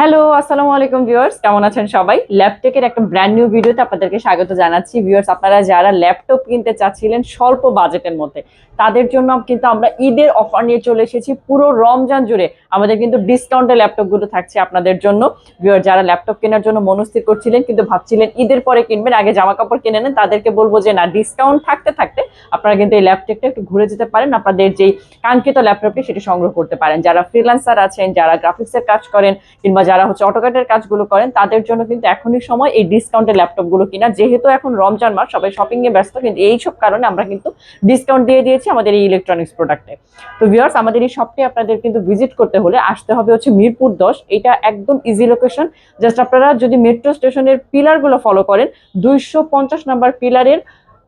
Hello আসসালামু আলাইকুম viewers কেমন আছেন সবাই? ল্যাপটেকের একটা ব্র্যান্ড নিউ ভিডিওতে আপনাদেরকে স্বাগত জানাচ্ছি। ভিউয়ার্স আপনারা যারা ল্যাপটপ কিনতে চাচ্ছিলেন স্বল্প বাজেটের মধ্যে, তাদের জন্য কিন্তু আমরা ঈদের অফার নিয়ে চলে এসেছি। পুরো রমজান জুড়ে আমাদের কিন্তু ডিসকাউন্টে ল্যাপটপগুলো থাকছে আপনাদের জন্য। ভিউয়ার যারা ল্যাপটপ কেনার জন্য মনস্থির করছিলেন, কিন্তু ভাবছিলেন ঈদের পরে কিনবেন, আগে জামা কাপড় কিনে নেন, তাদেরকে বলব যে, না ডিসকাউন্ট থাকতে থাকতে আপনারা কিন্তু এই ল্যাপটপটা একটু ঘুরে যেতে পারেন। আপনাদের যেই কাঙ্ক্ষিত ল্যাপটপটি সেটি সংগ্রহ করতে পারেন। যারা ফ্রিল্যান্সার আছেন, যারা গ্রাফিক্সের কাজ করেন, কিংবা যারা হচ্ছে অটোকাটের কাজগুলো করেন, তাদের জন্য কিন্তু এখনই সময় এই ডিসকাউন্টের ল্যাপটপগুলো কিনা। যেহেতু এখন রমজান মাস, সবাই শপিং এ ব্যস্ত, কিন্তু এইসব কারণে আমরা কিন্তু ডিসকাউন্ট দিয়ে দিয়েছি আমাদের এই ইলেকট্রনিক্স প্রোডাক্টে তো ভিউয়ার্স আমাদের এই শপটি আপনাদের কিন্তু ভিজিট করতে হলে আসতে হবে হচ্ছে মিরপুর দশ। এটা একদম ইজি লোকেশন জাস্ট আপনারা যদি মেট্রো স্টেশনের পিলারগুলো ফলো করেন, দুইশো পঞ্চাশ নাম্বার পিলারের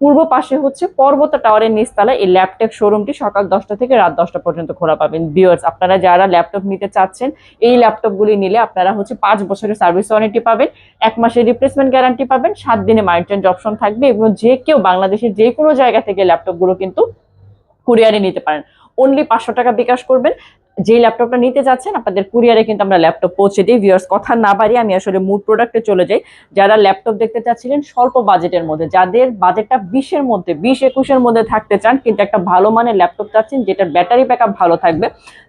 পূর্ব পাশে হচ্ছে পর্বত টাওয়ারের নিচতলায় এই ল্যাপটপ শোরুমটি সকাল দশটা থেকে রাত দশটা পর্যন্ত খোলা পাবেন। বিয়ার্স আপনারা যারা ল্যাপটপ নিতে চাচ্ছেন, এই ল্যাপটপগুলি নিলে আপনারা হচ্ছে পাঁচ বছরের সার্ভিস ওয়ারেন্টি পাবেন, এক মাসের রিপ্লেসমেন্ট গ্যারান্টি পাবেন, সাত দিনে চেঞ্জ অপশন থাকবে এবং যে কেউ বাংলাদেশের যে কোনো জায়গা থেকে ল্যাপটপগুলো কিন্তু কুরিয়ারে নিতে পারেন। অনলি পাঁচশো টাকা বিকাশ করবেন। যেই ল্যাপটপটা নিতে যাচ্ছেন, আপনাদের কুরিয়ারে কিন্তু আমরা ল্যাপটপ পৌঁছে দিই। ভিউয়ার্স কথা না বাড়িয়ে আমি আসলে মুড প্রোডাক্টে চলে যাই। যারা ল্যাপটপ দেখতে চাচ্ছিলেন, স্বল্প বাজেটের মধ্যে, যাদের বাজেটটা বিশের মধ্যে, বিশ একুশের মধ্যে থাকতে চান, কিন্তু একটা ভালো মানের ল্যাপটপ চাচ্ছেন, যেটার ব্যাটারি ব্যাকআপ ভালো থাকবে,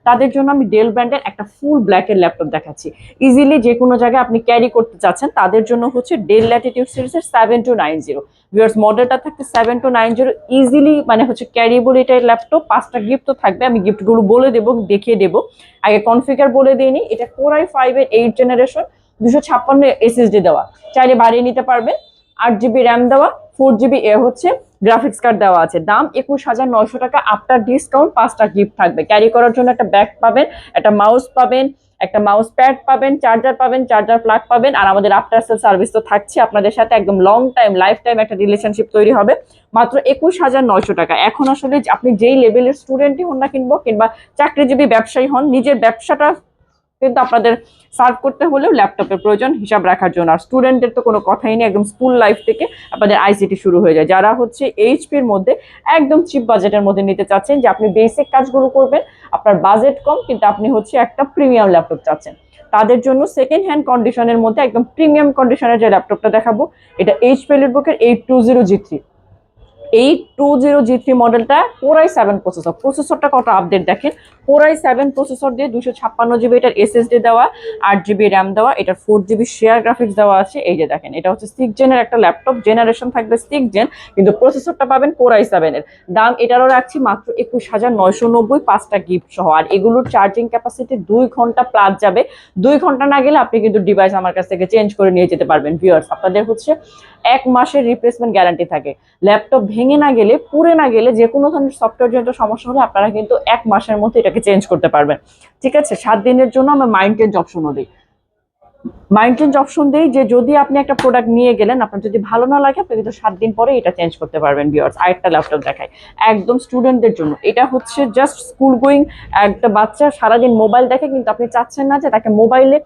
তাদের জন্য আমি ডেল ব্র্যান্ডের একটা ফুল ব্ল্যাকের ল্যাপটপ দেখাচ্ছি। ইজিলি যে কোনো জায়গায় আপনি ক্যারি করতে চাচ্ছেন, তাদের জন্য হচ্ছে ডেল ল্যাটিটিউড সিরিজের seven two nine zero viewers মডেলটা থাকতে seven two nine zero easily মানে হচ্ছে ক্যারিবল এটার ল্যাপটপ পাঁচটা গিফট তো থাকবে, আমি গিফটগুলো বলে দেবো, দেখিয়ে দেবো। আগে কনফিগার বলে দিইনি এটা কোরাই ফাইভ এর এইট জেনারেশন দুশো ছাপ্পান্ন এসএসডি দেওয়া। চাইলে বাড়িয়ে নিতে পারবেন। আট জিবি র্যাম দেওয়া ফোর জিবি এ হচ্ছে গ্রাফিক্স কার্ড দেওয়া আছে। দাম একুশ হাজার নয়শো টাকা আফটার ডিসকাউন্ট পাঁচটা গিফট থাকবে। ক্যারি করার জন্য একটা ব্যাগ পাবেন, একটা মাউস পাবেন, একটা মাউস প্যাড পাবেন চার্জার পাবেন চার্জার প্লাগ পাবেন, আর আমাদের আফটার সেল সার্ভিস তো থাকছে আপনাদের সাথে একদম লং টাইম লাইফ টাইম একটা রিলেশনশিপ তৈরি হবে। মাত্র একুশ হাজার নয়শো টাকা। এখন আসলে আপনি যেই লেভেলের স্টুডেন্টই হন না কিনবো কিংবা চাকরিজীবী ব্যবসায়ী হন, নিজের ব্যবসাটা কিন্তু আপনাদের সার্ভ করতে হলেও ল্যাপটপের প্রয়োজন, হিসাব রাখার জন্য। আর স্টুডেন্টদের তো কোনো কথাই নেই, একদম স্কুল লাইফ থেকে আপনাদের আইসিটি শুরু হয়ে যায়। যারা হচ্ছে এইচপির মধ্যে একদম চিপ বাজেটের মধ্যে নিতে চাচ্ছেন, যে আপনি বেসিক কাজগুলো করবেন, আপনার বাজেট কম, কিন্তু আপনি হচ্ছে একটা প্রিমিয়াম ল্যাপটপ চাচ্ছেন। তাদের জন্য সেকেন্ড হ্যান্ড কন্ডিশনের মধ্যে একদম প্রিমিয়াম কন্ডিশনের যে ল্যাপটপটা দেখাবো, এটা এইচপি বুকের eight two zero G three eight two zero G three মডেলটা কোরাই সেভেন প্রসেসর প্রসেসরটা কত আপডেট দেখেন? কোরাই সেভেন প্রসেসর দিয়ে দুশো ছাপ্পান্ন জিবি এটার এসএসডি দেওয়া, আট জিবি র্যাম দেওয়া, এটার ফোর জিবি শেয়ার গ্রাফিক্স দেওয়া আছে। এই যে দেখেন, এটা হচ্ছে সিক্স জেনের একটা ল্যাপটপ জেনারেশন থাকবে সিক্স জেন কিন্তু প্রসেসরটা পাবেন কোরাই সেভেনের দাম এটারও রাখছি মাত্র একুশ হাজার নয়শো নব্বই পাঁচটা গিফট সহ। আর এগুলোর চার্জিং ক্যাপাসিটি দুই ঘণ্টা প্লাস যাবে। দুই ঘণ্টা না গেলে আপনি কিন্তু ডিভাইস আমার কাছ থেকে চেঞ্জ করে নিয়ে যেতে পারবেন ভিউয়ার্স আপনাদের হচ্ছে এক মাসের রিপ্লেসমেন্ট গ্যারান্টি থাকে। ল্যাপটপ ভেঙে না গেলে, পুড়ে না গেলে যে কোনো ধরনের সফটওয়্যার জনিত সমস্যা হলে আপনারা কিন্তু এক মাসের মধ্যে এটাকে চেঞ্জ করতে পারবেন। ঠিক আছে? সাত দিনের জন্য আমরা মাইন্ড চেঞ্জ অপশনও দিই। মাইন্ড চেঞ্জ অপশন দেই যে যদি আপনি একটা প্রোডাক্ট নিয়ে গেলেন, আপনার যদি ভালো না লাগে, আপনি কিন্তু সাত দিন পরে এটা চেঞ্জ করতে পারবেন বিয়ার্স আরেকটা ল্যাপটপ দেখায় একদম স্টুডেন্টদের জন্য। এটা হচ্ছে জাস্ট স্কুল গোয়িং একটা বাচ্চা সারাদিন মোবাইল দেখে কিন্তু আপনি চাচ্ছেন না যে তাকে মোবাইলে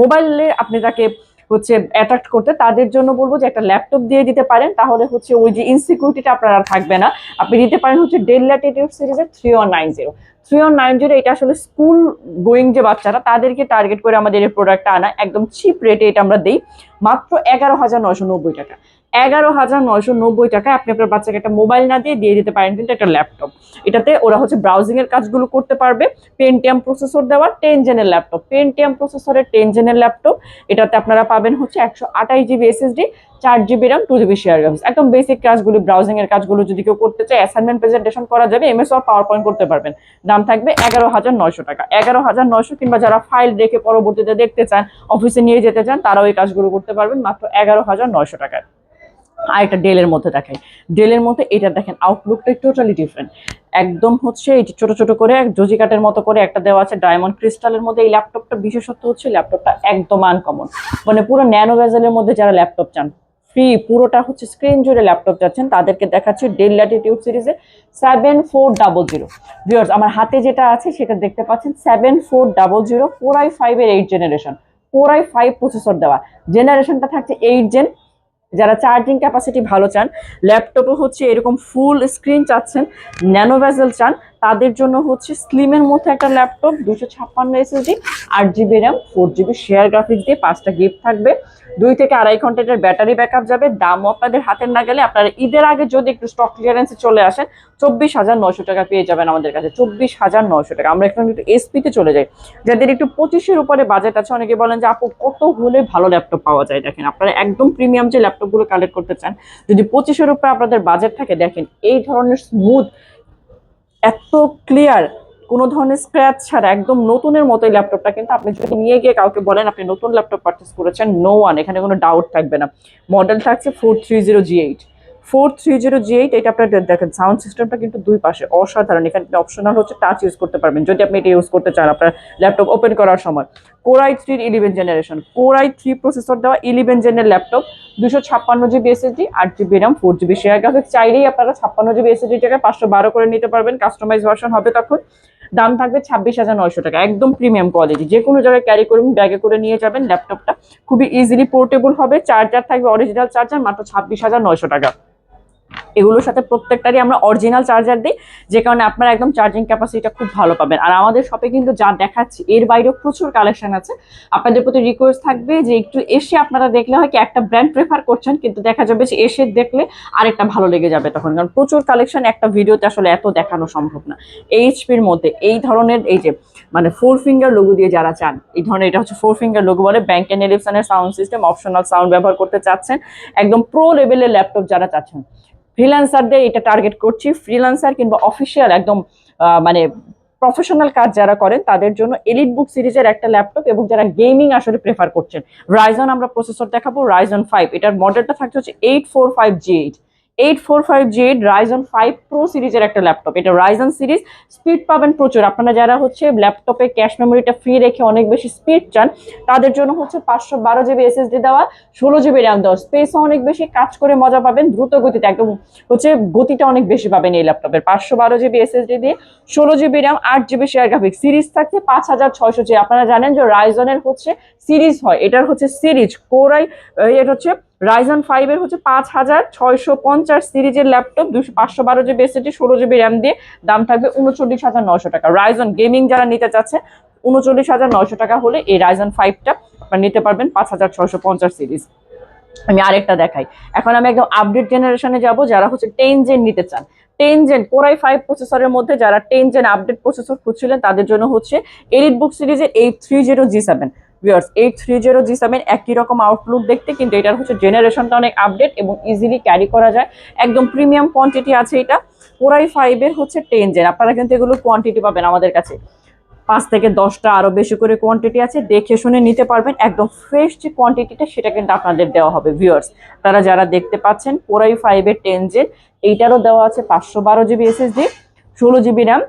মোবাইলে আপনি তাকে হচ্ছে অ্যাট্রাক্ট করতে, তাদের জন্য বলব যে একটা ল্যাপটপ দিয়ে দিতে পারেন, তাহলে হচ্ছে ওই যে ইনসিকিউরিটিটা আপনার আর থাকবে না। আপনি দিতে পারেন হচ্ছে ডেল ল্যাটিটিউড সিরিজের three one nine zero three one nine zero এটা আসলে স্কুল গোয়িং যে বাচ্চারা, তাদেরকে টার্গেট করে আমাদের এই প্রোডাক্টটা আনা। একদম চিপ রেটে এটা আমরা দিই, মাত্র এগারো হাজার নশো নব্বই টাকা। এগারো হাজার নয়শো নব্বই টাকায় আপনি আপনার বাচ্চাকে একটা মোবাইল না দিয়ে দিয়ে দিতে পারেন কিন্তু একটা ল্যাপটপ। এটাতে ওরা হচ্ছে ব্রাউজিং এর কাজগুলো করতে পারবে। পেন্টিয়াম প্রসেসর দেওয়া টেন জেনের ল্যাপটপ। পেন্টিয়াম প্রসেসরের টেন জেনের ল্যাপটপ। এটাতে আপনারা পাবেন হচ্ছে একশো আঠাশ জিবি এসএসডি চার GB RAM two GB share graphics একদম বেসিক কাজগুলো ব্রাউজিং এর কাজগুলো যদি কেউ করতে চায় অ্যাসাইনমেন্ট প্রেজেন্টেশন করা যাবে এমএস অর পাওয়ার পয়েন্ট করতে পারবেন। দাম থাকবে এগারো হাজার নয়শো টাকা। এগারো হাজার নয়শো কিংবা যারা ফাইল রেখে পরবর্তীতে দেখতে চান অফিসে নিয়ে যেতে চান, তারাও এই কাজগুলো করতে পারবেন মাত্র এগারো হাজার নয়শো টাকায়। আর একটা ডেলের মধ্যে দেখাই ডেলের মধ্যে এটা দেখেন আউটলুকটা টোটালি ডিফারেন্ট একদম হচ্ছে এই ছোট ছোট করে জজি কাটের মতো করে একটা দেওয়া আছে ডায়মন্ড ক্রিস্টালের মধ্যে। এই ল্যাপটপটা বিশেষত্ব হচ্ছে ল্যাপটপটা একদম আনকমন মানে পুরো ন্যানো ভেজেলের মধ্যে যারা ল্যাপটপ চান ফ্রি পুরোটা হচ্ছে স্ক্রিন জুড়ে ল্যাপটপ যাচ্ছেন, তাদেরকে দেখাচ্ছি ডেল ল্যাটিটিউড সিরিজে seven four double zero viewers আমার হাতে যেটা আছে সেটা দেখতে পাচ্ছেন seven four double zero four I ফাইভের eight generation four I five processor দেওয়া। জেনারেশনটা থাকছে এইট জেন যারা চার্জিং ক্যাপাসিটি ভালো চান ল্যাপটপও হচ্ছে এরকম ফুল স্ক্রিন চাচ্ছেন ন্যানো ভেজেল চান তাদের জন্য হচ্ছে স্লিমের মধ্যে একটা ল্যাপটপ দুশো ছাপ্পান্ন এসএসডি আট GB RAM four GB share graphics দিয়ে পাঁচটা গিফট থাকবে। দুই থেকে আড়াই ঘণ্টা ব্যাটারি ব্যাকআপ যাবে। দামও আপনাদের হাতের না গেলে আপনারা ঈদের আগে যদি একটু স্টক ক্লিয়ারেন্সে চলে আসেন, চব্বিশ হাজার নশো টাকা পেয়ে যাবেন আমাদের কাছে। চব্বিশ হাজার নশো টাকা। আমরা এখন একটু এসপিতে চলে যাই। যাদের একটু পঁচিশের উপরে বাজেট আছে, অনেকে বলেন যে, আপু, কত হলে ভালো ল্যাপটপ পাওয়া যায়? দেখেন, আপনারা একদম প্রিমিয়াম যে ল্যাপটপগুলো কালেক্ট করতে চান, যদি পঁচিশের উপরে আপনাদের বাজেট থাকে, দেখেন, এই ধরনের স্মুথ এত ক্লিয়ার কোনো ধরনের স্ক্র্যাচ ছাড়া একদম নতুনের মতো এই ল্যাপটপটা কিন্তু আপনি যদি নিয়ে গিয়ে কাউকে বলেন, আপনি নতুন ল্যাপটপ পারচেস করেছেন নো ওয়ান এখানে কোনো ডাউট থাকবে না। মডেল থাকছে four three zero G eight four three zero G eight এটা আপনার দেখেন সাউন্ড সিস্টেমটা কিন্তু দুই পাশে অসাধারণ। এখানে অপশনাল হচ্ছে টাচ ইউজ করতে পারবেন। যদি আপনি এটা ইউজ করতে চান আপনার ল্যাপটপ ওপেন করার সময়। কোরাই থ্রির eleven generation core i three processor দেওয়া ইলেভেন জেনের ল্যাপটপ দুশো ছাপ্পান্ন জিবি এসএসডি আট GB RAM four GB share graphics চাইলেই আপনারা ছাপ্পান্ন জিবি এসএসডি টাকা পাঁচশো বারো করে নিতে পারবেন। কাস্টমাইজ ভার্সন হবে তখন। দাম থাকবে ছাব্বিশ হাজার নয়শো টাকা। একদম প্রিমিয়াম কোয়ালিটি যে কোনো জায়গায় ক্যারি করবেন ব্যাগে করে নিয়ে যাবেন ল্যাপটপটা খুবই ইজিলি পোর্টেবল হবে। চার্জার থাকবে অরিজিনাল চার্জার মাত্র ছাব্বিশ হাজার নয়শো টাকা। এগুলোর সাথে প্রত্যেকটারই আমরা অরিজিনাল চার্জার দিই, যে কারণে আপনারা একদম চার্জিং ক্যাপাসিটিটা খুব ভালো পাবেন। আর আমাদের শপে কিন্তু যা দেখাচ্ছি, এর বাইরেও প্রচুর কালেকশন আছে। আপনাদের প্রতি রিকোয়েস্ট থাকবে যে একটু এসে আপনারা দেখলে হয় কি একটা ব্র্যান্ড প্রেফার করছেন, কিন্তু দেখা যাবে যে এসে দেখলে আরেকটা ভালো লেগে যাবে তখন। কারণ প্রচুর কালেকশন একটা ভিডিওতে আসলে এত দেখানো সম্ভব না। এইচপির মধ্যে এই ধরনের এই যে মানে ফোর ফিঙ্গার লোগো দিয়ে যারা চান, এই ধরনের এটা হচ্ছে ফোর ফিঙ্গার লোগো বলে ব্যাংক অ্যান্ড এলিপসনের সাউন্ড সিস্টেম অপশনাল সাউন্ড ব্যবহার করতে চাচ্ছেন। একদম প্রো লেভেলের ল্যাপটপ যারা চাচ্ছেন ফ্রিল্যান্সারদের এটা টার্গেট করছি। ফ্রিল্যান্সার কিংবা অফিসিয়াল একদম মানে প্রফেশনাল কাজ যারা করেন, তাদের জন্য এলিট বুক সিরিজের একটা ল্যাপটপ এবং যারা গেমিং আসলে প্রেফার করছেন। রাইজন আমরা প্রসেসর দেখাবো রাইজন ফাইভ এটার মডেলটা থাকছে হচ্ছে eight four five G eight eight four five G eight Ryzen five pro সিরিজের একটা ল্যাপটপ। এটা রাইজন সিরিজ স্পিড পাবেন প্রচুর। আপনারা যারা হচ্ছে ল্যাপটপে ক্যাশ মেমোরিটা ফ্রি রেখে অনেক বেশি স্পিড চান, তাদের জন্য হচ্ছে পাঁচশো বারো জিবি এসএসডি দেওয়া, ষোলো জিবি র্যাম দেওয়া। স্পেসও অনেক বেশি, কাজ করে মজা পাবেন, দ্রুত গতিতে একদম হচ্ছে গতিটা অনেক বেশি পাবেন এই ল্যাপটপের। পাঁচশো বারো জিবি এসএসডি দিয়ে ষোলো জিবি র্যাম আট জিবি শেয়ার গ্রাফিক সিরিজ থাকছে পাঁচ হাজার ছয়শো আপনারা জানেন যে রাইজনের হচ্ছে সিরিজ হয়। এটার হচ্ছে সিরিজ কোরাই এটা হচ্ছে রাইজন ফাইভ এর হচ্ছে পাঁচ হাজার ছয়শো পঞ্চাশ সিরিজের ল্যাপটপ দুশো পাঁচশো বারো জিবি এসএসডি ষোলো জিবি র্যাম দিয়ে দাম থাকবে উনচল্লিশ হাজার নশো টাকা। রাইজন গেমিং যারা নিতে চাচ্ছে, উনচল্লিশ হাজার নশো টাকা হলে এই রাইজন ফাইভটা আপনারা নিতে পারবেন পাঁচ হাজার ছয়শো পঞ্চাশ সিরিজ। আমি আরেকটা দেখাই। এখন আমি একদম আপডেট জেনারেশনে যাব, যারা হচ্ছে টেন জেন নিতে চান। টেন জেন কোরাই ফাইভ প্রসেসরের মধ্যে যারা টেন জেন আপডেট প্রসেসর খুঁজছিলেন, তাদের জন্য হচ্ছে এলিট বুক সিরিজের eight three zero G seven viewers eight three zero G seven একই রকম আউটলুক দেখতে, কিন্তু এটার হচ্ছে জেনারেশনটা অনেক আপডেট এবং ইজিলি ক্যারি করা যায়। একদম প্রিমিয়াম কোয়ান্টিটি আছে এটা। কোরাই ফাইভের হচ্ছে টেন জেন আপনারা কিন্তু এগুলো কোয়ান্টিটি পাবেন আমাদের কাছে। পাঁচ থেকে দশটা আরও বেশি করে কোয়ান্টিটি আছে। দেখে শুনে নিতে পারবেন। একদম ফ্রেশ যে কোয়ান্টিটিটা সেটা কিন্তু আপনাদের দেওয়া হবে ভিউয়ার্স তারা যারা দেখতে পাচ্ছেন কোরাই ফাইভের টেন জেন এইটারও দেওয়া আছে পাঁচশো বারো জিবি এসএসডি ষোলো জিবি র্যাম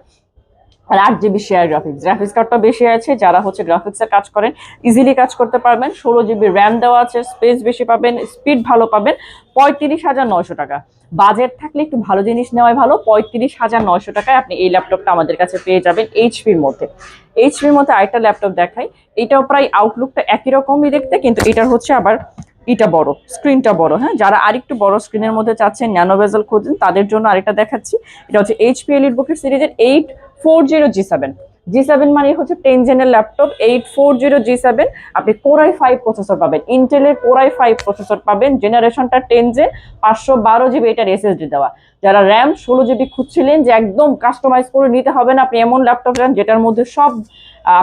আর আট জিবি শেয়ার গ্রাফিক্স গ্রাফিক্স কার্ডটা বেশি আছে, যারা হচ্ছে গ্রাফিক্সের কাজ করেন ইজিলি কাজ করতে পারবেন। ষোলো জিবি র্যাম দেওয়া আছে স্পেস বেশি পাবেন স্পিড ভালো পাবেন, পঁয়ত্রিশ হাজার নয়শো টাকা। বাজেট থাকলে একটু ভালো জিনিস নেওয়াই ভালো, পঁয়ত্রিশ হাজার নয়শো টাকায় আপনি এই ল্যাপটপটা আমাদের কাছে পেয়ে যাবেন এইচপির মধ্যে এইচপির মধ্যে আরেকটা ল্যাপটপ দেখাই। এটাও প্রায় আউটলুকটা একই রকমই দেখতে, কিন্তু এটার হচ্ছে আবার এটা বড় স্ক্রিনটা বড় হ্যাঁ? যারা আরেকটু বড় স্ক্রিনের মধ্যে চাচ্ছেন, ন্যানো বেজেল খোঁজেন, তাদের জন্য আরেকটা দেখাচ্ছি। এটা হচ্ছে এইচপি এলিট বুকের সিরিজের eight four zero G seven G seven মানে হচ্ছে ten জেনের laptop eight four zero G seven আপনি কোরাই ফাইভ প্রসেসর পাবেন ইন্টেলের কোরাই ফাইভ প্রসেসর পাবেন জেনারেশনটা টেন জেন পাঁচশো বারো জিবি এটার এসএসডি দেওয়া। যারা র্যাম ষোলো জিবি খুঁজছিলেন যে একদম কাস্টমাইজ করে নিতে হবে না, আপনি এমন ল্যাপটপ নেন যেটার মধ্যে সব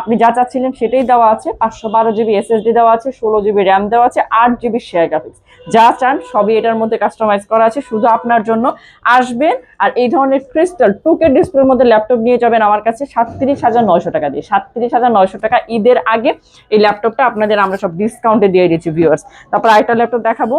আপনি যা চাচ্ছিলেন সেটাই দেওয়া আছে, পাঁচশো বারো জিবি এসএসডি দেওয়া আছে, ষোলো জিবি র্যাম দেওয়া আছে, আট জিবি শেয়ার গ্রাফিক্স যা চান সবই এটার মধ্যে কাস্টমাইজ করা আছে, শুধু আপনার জন্য আসবেন আর এই ধরনের ক্রিস্টাল টুকে ডিসপ্লের মধ্যে ল্যাপটপ নিয়ে যাবেন আমার কাছে সাতত্রিশ হাজার নয়শো টাকা দিয়ে। সাতত্রিশ হাজার নয়শো টাকা ঈদের আগে এই ল্যাপটপটা আপনাদের আমরা সব ডিসকাউন্টে দিয়ে দিচ্ছি ভিউয়ার্স তারপর আরেকটা ল্যাপটপ দেখাবো।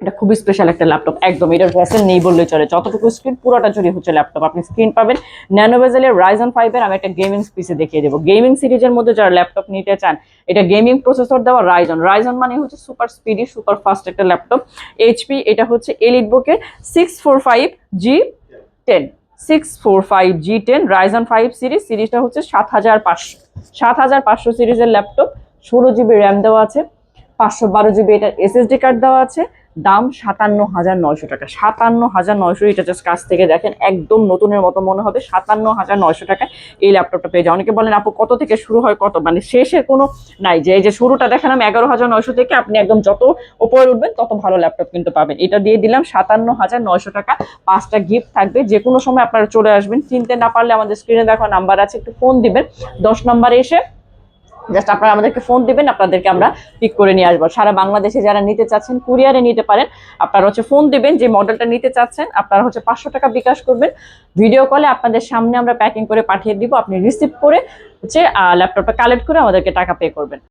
এটা খুবই স্পেশাল একটা ল্যাপটপ একদম, এটা ভেসেল নেই বললে চলে। যতটুকু স্ক্রিন পুরোটা জুড়ে হচ্ছে ল্যাপটপ আপনি স্ক্রিন পাবেন ন্যানো বেজেলের রাইজন ফাইভের আমি একটা গেমিং পিসে দেখিয়ে দেবো। গেমিং সিরিজের মধ্যে যারা ল্যাপটপ নিতে চান, এটা গেমিং প্রসেসর দেওয়া রাইজন রাইজন মানে হচ্ছে সুপার স্পিডি সুপার ফাস্ট একটা ল্যাপটপ এইচপি এটা হচ্ছে এলিট বুকের six four five G ten six four five G ten Ryzen five series সিরিজটা হচ্ছে সাত হাজার পাঁচশো। সাত হাজার পাঁচশো সিরিজের ল্যাপটপ ষোলো জিবি র্যাম দেওয়া আছে। পাঁচশো বারো জিবি এটার এসএসডি কার্ড দেওয়া আছে। দাম সাতান্ন হাজার নয়শো টাকা। সাতান্ন হাজার নয়শো, এটা জাস্ট কাছ থেকে দেখেন, একদম নতুনের মতো মনে হবে, সাতান্ন হাজার নয়শো টাকায় এই ল্যাপটপটা পেয়ে যায় অনেকে বলেন, আপু, কত থেকে শুরু হয়, কত? মানে শেষের কোনো নাই। যে, এই যে শুরুটা দেখালাম এগারো হাজার নয়শো থেকে আপনি একদম যত উপরে উঠবেন, তত ভালো ল্যাপটপ কিন্তু পাবেন। এটা দিয়ে দিলাম সাতান্ন হাজার নয়শো টাকা। পাঁচটা গিফট থাকবে, যে কোনো সময় আপনারা চলে আসবেন। চিনতে না পারলে আমাদের স্ক্রিনে দেখো নাম্বার আছে, একটু ফোন দিবেন। দশ নম্বরে এসে জাস্ট আপনারা আমাদেরকে ফোন দিবেন, আপনাদেরকে আমরা পিক করে নিয়ে আসব। সারা বাংলাদেশে যারা নিতে চাচ্ছেন কুরিয়ারে নিতে পারেন, আপনারা হচ্ছে ফোন দিবেন, যে মডেলটা নিতে চাচ্ছেন, আপনারা হচ্ছে পাঁচশো টাকা বিকাশ করবেন। ভিডিও কলে আপনাদের সামনে আমরা প্যাকিং করে পাঠিয়ে দিব, আপনি রিসিভ করে হচ্ছে ল্যাপটপটা কালেক্ট করে আমাদেরকে টাকা পে করবেন।